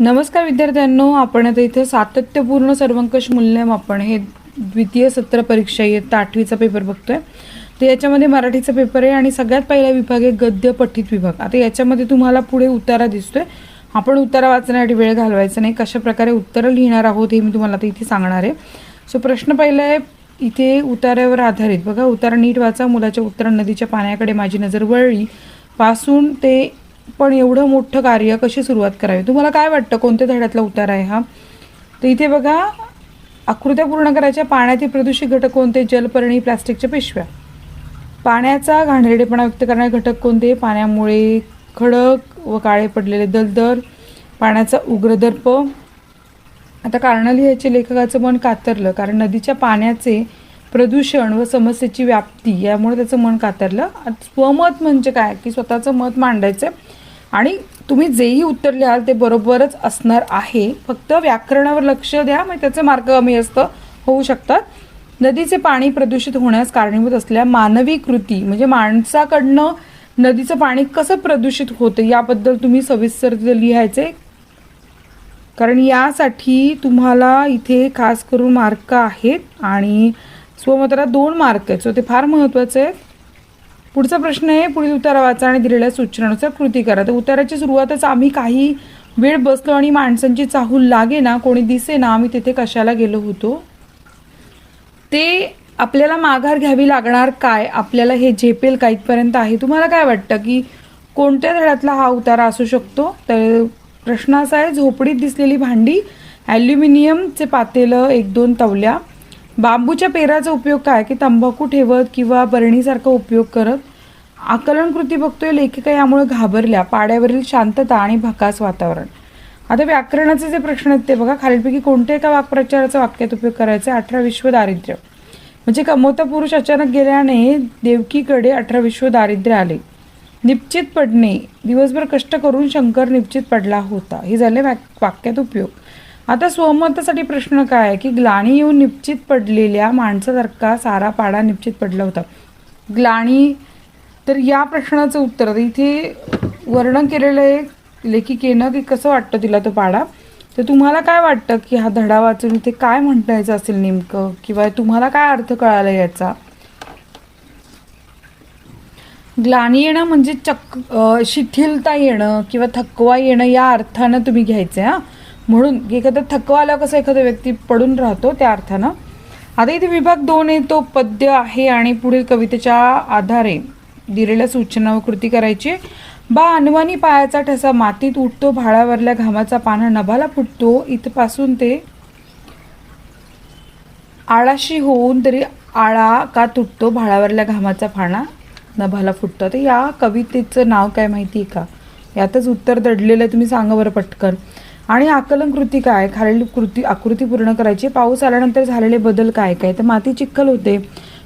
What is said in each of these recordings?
नमस्कार विद्यार्थ्यांनो आपण आता इथे सातत्यपूर्ण सर्वंकष मूल्यमापन हे द्वितीय सत्र परीक्षा इयत्ता आठवीचा पेपर बघतोय. तर याच्यामध्ये मराठीचा पेपर आहे आणि सगळ्यात पहिला विभाग आहे गद्य पठित विभाग. आता याच्यामध्ये तुम्हाला पुढे उतारा दिसतोय. आपण उतारा वाचण्यासाठी वेळ घालवायचा नाही कशा प्रकारे उत्तरं लिहिणार आहोत हे मी तुम्हाला आता इथे सांगणार आहे. सो प्रश्न पहिला आहे इथे उतार्यावर आधारित. बघा उतारा नीट वाचा मुलाच्या उत्तरा नदीच्या पाण्याकडे माझी नजर वळली. पासून ते पण एवढं मोठं कार्य कशी सुरुवात करावी? तुम्हाला काय वाटतं? कोणत्या धड्यातला उतार आहे हा? तर इथे बघा आकृत्या पूर्ण करायच्या पाण्यातील प्रदूषित घटक कोणते? जलपर्णी प्लास्टिकच्या पिशव्या. पाण्याचा घाणेरडेपणा व्यक्त करणारे घटक कोणते? पाण्यामुळे खडक व काळे पडलेले दलदर पाण्याचा उग्रदर्प. आता कारणं लिहायचे लेखकाचं मन कातरलं कारण नदीच्या पाण्याचे प्रदूषण व समस्येची व्याप्ती यामुळे त्याचं मन कातरलं. स्वमत म्हणजे काय? की स्वतःचं मत मांडायचं आणि तुम्ही जेही उत्तर लिहाल ते बरोबरच असणार आहे. फक्त व्याकरणावर लक्ष द्या मग त्याचे मार्क कमी असतं. होऊ शकतात. नदीचे पाणी प्रदूषित होण्यास कारणीभूत असल्या मानवी कृती म्हणजे माणसाकडनं नदीचं पाणी कसं प्रदूषित होतं याबद्दल तुम्ही सविस्तर लिहायचे. कारण यासाठी तुम्हाला इथे खास करून मार्क आहेत. आणि सो मग त्याला दोन मार्क आहेत. सो ते फार महत्त्वाचं आहे पुढचा प्रश्न आहे पुढील उतारा वाचा आणि दिलेल्या सूचनानुसार कृती करा. तर उताराची सुरुवातच आम्ही काही वेळ बसलो आणि माणसांची चाहूल लागे ना कोणी दिसे ना आम्ही तिथे कशाला गेलो होतो? ते आपल्याला माघार घ्यावी लागणार काय? आपल्याला हे झेपेल का इथपर्यंत आहे? तुम्हाला काय वाटतं की कोणत्या धड्यातला हा उतारा असू शकतो? तर प्रश्न असा आहे झोपडीत दिसलेली भांडी ॲल्युमिनियमचे पातेलं एक दोन तवल्या बांबूच्या पेराचा उपयोग काय? की तंबाखू ठेवत किंवा बरणीसारखा उपयोग करत? आकलन कृती बघतोय लेखिका यामुळे घाबरल्या. पाड्यावरील शांतता आणि भकास वातावरण. आता व्याकरणाचे जे प्रश्न आहेत ते बघा. खालीलपैकी कोणत्या एका वाक्प्रचाराचा वाक्यात उपयोग करायचा? अठरा विश्व दारिद्र्य. म्हणजे कमवता पुरुष अचानक गेल्याने देवकीकडे अठरा विश्व दारिद्र्य आले. निश्चित पडणे. दिवसभर कष्ट करून शंकर निश्चित पडला होता. हे झाले वाक वाक्यात उपयोग. आता स्वमतासाठी प्रश्न काय आहे? की ग्लाणी येऊन निश्चित पडलेल्या माणसासारखा सारा पाडा निश्चित पडला होता. ग्लाणी तर या प्रश्नाचं उत्तर इथे वर्णन केलेलं आहे लेखिकेनं की कसं वाटतं तिला तो पाडा? तर तुम्हाला काय वाटतं की हा धडा वाचून इथे काय म्हणता यायचं असेल नेमकं? किंवा तुम्हाला काय अर्थ कळाला याचा? ग्लानी येणं म्हणजे चक शिथिलता येणं किंवा थकवा येणं या अर्थानं तुम्ही घ्यायचं आहे हां? म्हणून एखादा थकवा आला कसं एखादा व्यक्ती पडून राहतो त्या अर्थानं. आता इथे विभाग दोन आहे तो पद्य आहे आणि पुढील कवितेच्या आधारे दिलेल्या सूचना व कृती करायची बा अनवानी पायाचा ठसा मातीत उठतो भाळावरल्या घामाचा पाना नभाला फुटतो इथपासून ते आळाशी होऊन तरी आळा का तुटतो भाळावरल्या घामाचा फाणा नभाला फुटतो. तर या कवितेचं नाव काय माहिती आहे का? यातच उत्तर दडलेलं तुम्ही सांगा बरं पटकन. आणि आकलन कृती काय? खालील कृती आकृती पूर्ण करायची. पाऊस आल्यानंतर झालेले बदल काय काय? तर माती चिखल होते.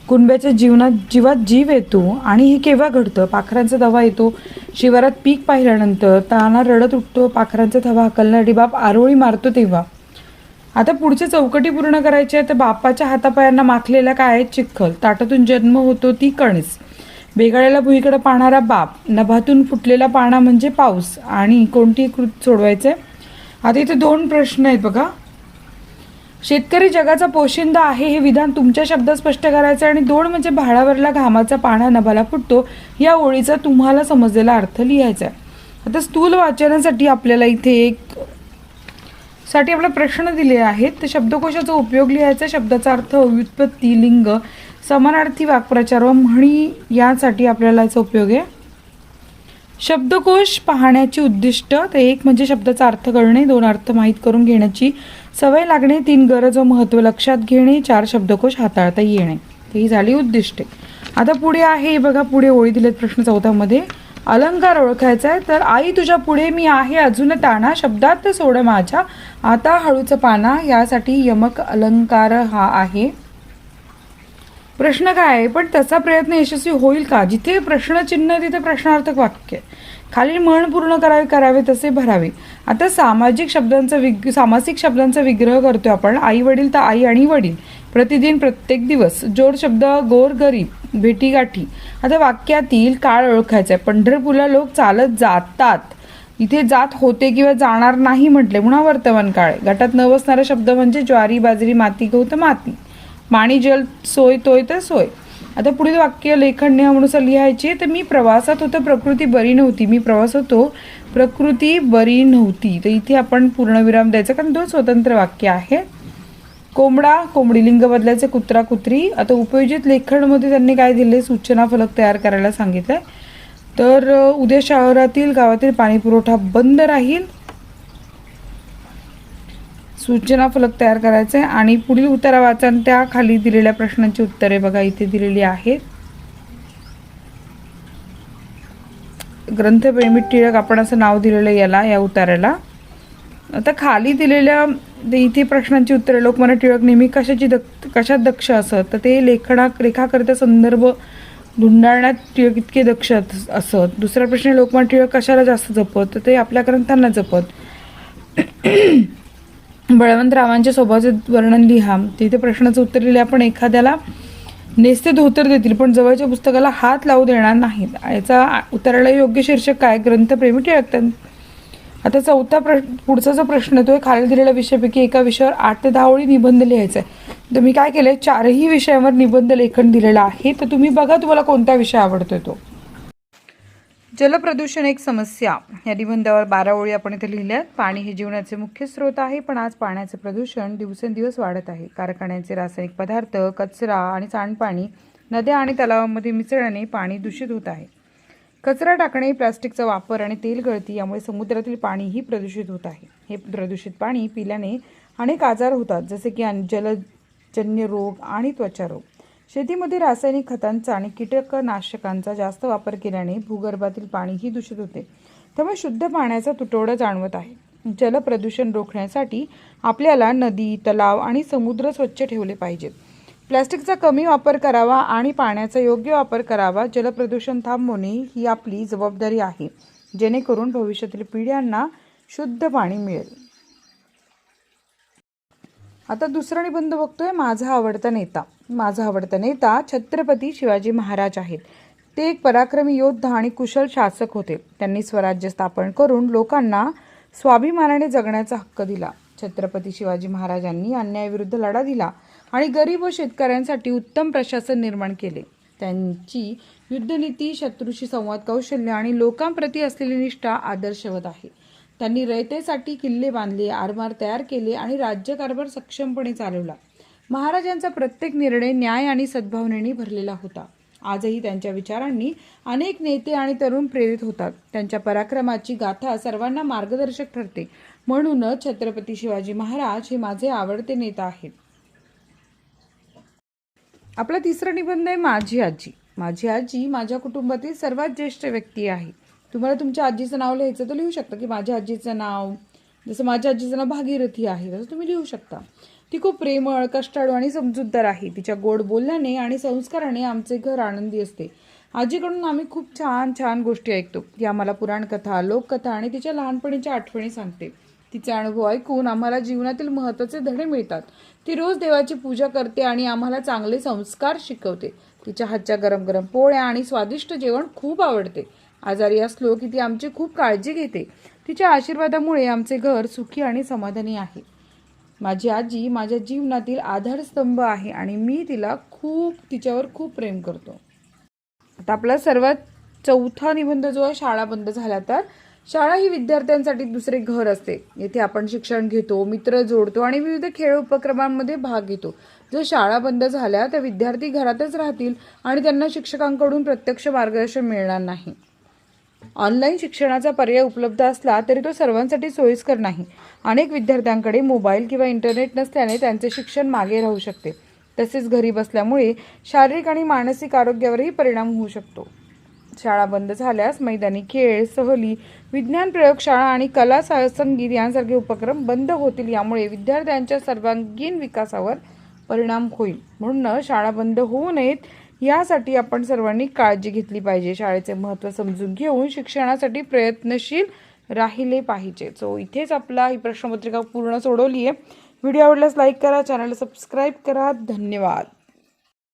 कुणब्याच्या जीवनात जीवात जीव येतो आणि हे केव्हा घडतं? पाखरांचा दवा येतो. शिवारात पीक पाहिल्यानंतर ताना रडत उठतो. पाखरांचा थवा हकलणारी बाप आरोळी मारतो तेव्हा. आता पुढचे चौकटी पूर्ण करायची आहे तर बापाच्या हातापायांना माखलेला काय चिखल. ताटातून जन्म होतो ती कणीस. बेगाड्याला भुईकडे पाहणारा बाप. नभातून फुटलेला पाना म्हणजे पाऊस. आणि कोणती कृत सोडवायचे आता इथे दोन प्रश्न आहेत बघा. शेतकरी जगाचा पोशिंदा आहे हे विधान तुमच्या शब्दात स्पष्ट करायचं आणि दोन म्हणजे भाडावरला घामाचा पाणा नभाला फुटतो या ओळीचा तुम्हाला समजलेला अर्थ लिहायचा आहे. आता स्थूल वाचनासाठी आपल्याला इथे एक साठी आपला प्रश्न दिले आहेत. तर शब्दकोशाचा उपयोग लिहायचा शब्दाचा अर्थ व्युत्पत्ती लिंग समानार्थी वाक्प्रचार व म्हणी यासाठी आपल्याला याचा उपयोग आहे. शब्दकोश पाहण्याची उद्दिष्ट तर एक म्हणजे शब्दाचा अर्थ करणे दोन अर्थ माहीत करून घेण्याची सवय लागणे तीन गरज व महत्त्व लक्षात घेणे चार शब्दकोश हाताळता येणे. ही झाली उद्दिष्टे. आता पुढे आहे बघा पुढे ओळी दिलेत प्रश्न चौथामध्ये. अलंकार ओळखायचा आहे तर आई तुझ्या पुढे मी आहे अजून ताणा शब्दात सोड माझ्या आता हळूचं पाना यासाठी यमक अलंकार हा आहे. प्रश्न काय आहे? पण तसा प्रयत्न यशस्वी होईल का? जिथे प्रश्नचिन्ह तिथे प्रश्नार्थक वाक्य आहे. खालील म्हण पूर्ण करावे करावे तसे भरावे. आता सामाजिक शब्दांचा विग सामासिक शब्दांचा विग्रह करतो आपण. आई वडील तर आई आणि वडील. प्रतिदिन प्रत्येक दिवस. जोड शब्द गोर गरीब भेटीगाठी आता वाक्यातील काळ ओळखायचा आहे. पंढरपूरला लोक चालत जातात. इथे जात होते किंवा जाणार नाही म्हटले. पुन्हा वर्तमान काळ गटात न बसणारा शब्द म्हणजे ज्वारी बाजरी माती गहू तर माती पाणी जल सोय तोय तर सोय. आता पुढील वाक्य लेखन नियमानुसार लिहायचे तर मी प्रवासात होतो प्रकृती बरी नव्हती. मी प्रवास होतो प्रकृती बरी नव्हती. तर इथे आपण पूर्णविराम द्यायचा कारण दोन स्वतंत्र वाक्य आहे कोंबडा कोंबडी लिंग बदलायचे कुत्रा कुत्री. आता उपयोजित लेखनमध्ये त्यांनी काय दिले? सूचना फलक तयार करायला सांगितलं तर उद्या शहरातील गावातील पाणीपुरवठा बंद राहील. सूचना फलक तयार आहे आणि पुढील उत्तरा वाचा आणि त्या खाली दिलेल्या प्रश्नांची उत्तरे बघा इथे दिलेली आहेत. ग्रंथप्रेमी टिळक आपण असं नाव दिलेलं आहे याला या उताराला. आता खाली दिलेल्या ते इथे प्रश्नांची उत्तरे लोकमान्य टिळक नेहमी कशाची दक्ष कशात दक्ष असत? तर ते लेखना रेखाकरिता संदर्भ धुंडाळण्यात टिळक इतके दक्ष असत. दुसरा प्रश्न लोकमान्य टिळक कशाला जास्त जपत? तर ते आपल्या ग्रंथांना जपत. बळवंतरावांच्या स्वभावाचे वर्णन लिहा. तिथे प्रश्नाचं उत्तर लिहिले आपण एखाद्याला नेस्तेत उत्तर देतील पण जवळच्या पुस्तकाला हात लावू देणार नाहीत. याचा उत्तराला योग्य शीर्षक काय? ग्रंथप्रेमी टिळकतात आता चौथा प्रश्न पुढचा जो प्रश्न आहे तो आहे खाली दिलेल्या विषयापैकी एका विषयावर आठ ते दहा ओळी निबंध लिहायचा आहे तर मी काय केलंय? चारही विषयावर निबंध लेखन दिलेलं आहे. तर तुम्ही बघा तुम्हाला कोणता विषय आवडतोय तो. जलप्रदूषण एक समस्या. या निबंधावर बारा ओळी आपण इथे लिहिल्यात. पाणी हे जीवनाचे मुख्य स्रोत आहे पण आज पाण्याचे प्रदूषण दिवसेंदिवस वाढत आहे. कारखान्यांचे रासायनिक पदार्थ कचरा आणि सांडपाणी नद्या आणि तलावांमध्ये मिसळल्याने पाणी दूषित होत आहे. कचरा टाकणे प्लास्टिकचा वापर आणि तेल गळती यामुळे समुद्रातील पाणीही प्रदूषित होत आहे. हे प्रदूषित पाणी पिल्याने अनेक आजार होतात जसे की जलजन्य रोग आणि त्वचा रोग. शेतीमध्ये रासायनिक खतांचा आणि कीटकनाशकांचा जास्त वापर केल्याने भूगर्भातील पाणीही दूषित होते. त्यामुळे शुद्ध पाण्याचा तुटवडा जाणवत आहे. जलप्रदूषण रोखण्यासाठी आपल्याला नदी तलाव आणि समुद्र स्वच्छ ठेवले पाहिजेत प्लॅस्टिकचा कमी वापर करावा आणि पाण्याचा योग्य वापर करावा जलप्रदूषण थांबवणे ही आपली जबाबदारी आहे. जेणेकरून भविष्यातील पिढ्यांना शुद्ध पाणी मिळेल. आता दुसरा निबंध बघतोय. माझा आवडता नेता. माझा आवडता. नेता छत्रपती शिवाजी महाराज आहेत. ते एक पराक्रमी योद्धा आणि कुशल शासक होते. त्यांनी स्वराज्य स्थापन करून लोकांना स्वाभिमानाने जगण्याचा हक्क दिला. छत्रपती शिवाजी महाराजांनी अन्यायाविरुद्ध लढा दिला आणि गरीब व शेतकऱ्यांसाठी उत्तम प्रशासन निर्माण केले. त्यांची युद्धनीती शत्रूशी संवाद कौशल्य आणि लोकांप्रती असलेली निष्ठा आदर्शवत आहे. त्यांनी रयतेसाठी किल्ले बांधले आरमार तयार केले आणि राज्यकारभार सक्षमपणे चालवला. महाराजांचा प्रत्येक निर्णय न्याय आणि सद्भावनेने भरलेला होता. आजही त्यांच्या विचारांनी अनेक नेते आणि तरुण प्रेरित होतात. त्यांच्या पराक्रमाची गाथा सर्वांना मार्गदर्शक ठरते. म्हणूनच छत्रपती शिवाजी महाराज हे माझे आवडते नेता आहेत. आपला तिसरा निबंध आहे माझी आजी. माझी आजी माझ्या कुटुंबातील सर्वात ज्येष्ठ व्यक्ती आहे. तुम्हाला तुमच्या आजीचं नाव लिहायचं तर लिहू शकता की माझ्या आजीचं नाव जसं माझ्या आजीचं नाव भागीरथी आहे तसं तुम्ही लिहू शकता. ती खूप प्रेमळ कष्टाळू आणि समजूतदार आहे. तिच्या गोड बोलण्याने आणि संस्काराने आमचे घर आनंदी असते. आजीकडून आम्ही खूप छान छान गोष्टी ऐकतो. ती आम्हाला पुराणकथा लोककथा आणि तिच्या लहानपणीच्या आठवणी सांगते. तिचे अनुभव ऐकून आम्हाला जीवनातील महत्त्वाचे धडे मिळतात. ती रोज देवाची पूजा करते आणि आम्हाला चांगले संस्कार शिकवते. तिच्या हातच्या गरम गरम पोळ्या आणि स्वादिष्ट जेवण खूप आवडते. आजारी असलो की ती आमची खूप काळजी घेते. तिच्या आशीर्वादामुळे आमचे घर सुखी आणि समाधानी आहे. माझी आजी माझ्या जीवनातील आधारस्तंभ आहे आणि मी तिला खूप तिच्यावर खूप प्रेम करतो. आता आपला सर्वात चौथा निबंध जो आहे शाळा बंद झाल्या तर? शाळा ही विद्यार्थ्यांसाठी दुसरे घर असते. येथे आपण शिक्षण घेतो मित्र जोडतो आणि विविध खेळ उपक्रमांमध्ये भाग घेतो. जर शाळा बंद झाल्या तर विद्यार्थी घरातच राहतील आणि त्यांना शिक्षकांकडून प्रत्यक्ष मार्गदर्शन मिळणार नाही. ऑनलाईन शिक्षणाचा पर्याय उपलब्ध असला तरी तो सर्वांसाठी सोयीस्कर नाही. अनेक विद्यार्थ्यांकडे मोबाईल किंवा इंटरनेट नसल्याने त्यांचे शिक्षण मागे राहू शकते. तसेच घरी बसल्यामुळे शारीरिक आणि मानसिक आरोग्यावरही परिणाम होऊ शकतो. शाळा बंद झाल्यास मैदानी खेळ सहली विज्ञान प्रयोगशाळा आणि कला संगीत यांसारखे उपक्रम बंद होतील यामुळे विद्यार्थ्यांच्या सर्वांगीण विकासावर परिणाम होईल. म्हणून शाळा बंद होऊ नयेत यासाठी आपण सर्वांनी काळजी घेतली पाहिजे. शाळेचे महत्त्व समजून घेऊन शिक्षणासाठी प्रयत्नशील राहिले पाहिजे. सो इथेच आपला ही प्रश्नपत्रिका पूर्ण सोडवली आहे व्हिडिओ आवडल्यास लाईक करा चॅनलला सबस्क्राईब करा. धन्यवाद.